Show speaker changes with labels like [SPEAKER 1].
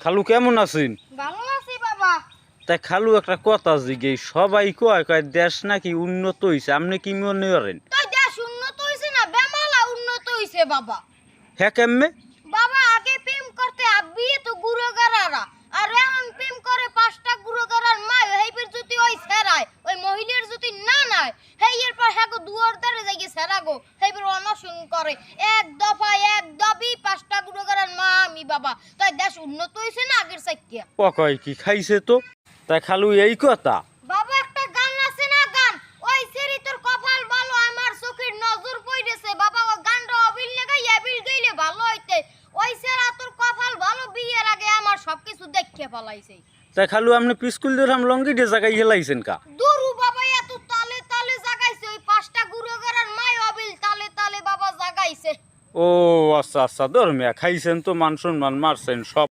[SPEAKER 1] খালু কেমন আছেন?
[SPEAKER 2] ভালো আছি বাবা।
[SPEAKER 1] তাই খালু একটা কথা জিগে সবাই কয় কয় দেশ নাকি উন্নত হইছে আপনি কি মনে করেন?
[SPEAKER 2] তুই দেশ উন্নত হইছে না বেমালা উন্নত হইছে বাবা।
[SPEAKER 1] হ্যাঁ কেমনে?
[SPEAKER 2] বাবা আগে প্রেম করতে আব্বি তো গুরুগারারা আর এখন প্রেম করে পাঁচটা গুরুগারার মা হেইবের যদি ওই সেরায় ওই মহিলার যদি না নাই হেই এরপর হ্যাগো দুয়ার দ্বারে যাই সেরা গো হেইবের অনশন করে এক দফা এক বাবা। তাই দেশ উন্নত হইছে না আগের সাইকিয়া?
[SPEAKER 1] কয় কি খাইছে তো? তাই খালু এই কথা।
[SPEAKER 2] বাবা একটা গান আছে না গান? ওই সেরি তোর কপাল ভালো আমার চোখের নজর পড়েছে। বাবা ও গানটা অবিল না গাই অবিল গাইলে ভালো হইতে। ওই সেরা তোর কপাল ভালো বিয়ের আগে আমার সবকিছু দেখে ফলাইছে।
[SPEAKER 1] তাই খালু আপনি পিস্কুল দিলাম লঙ্গি দিয়ে জায়গায় হেলাইছেন কা? ও আচ্ছা আচ্ছা ধর্মিয়া খাইছেন তো মান মারছেন সব।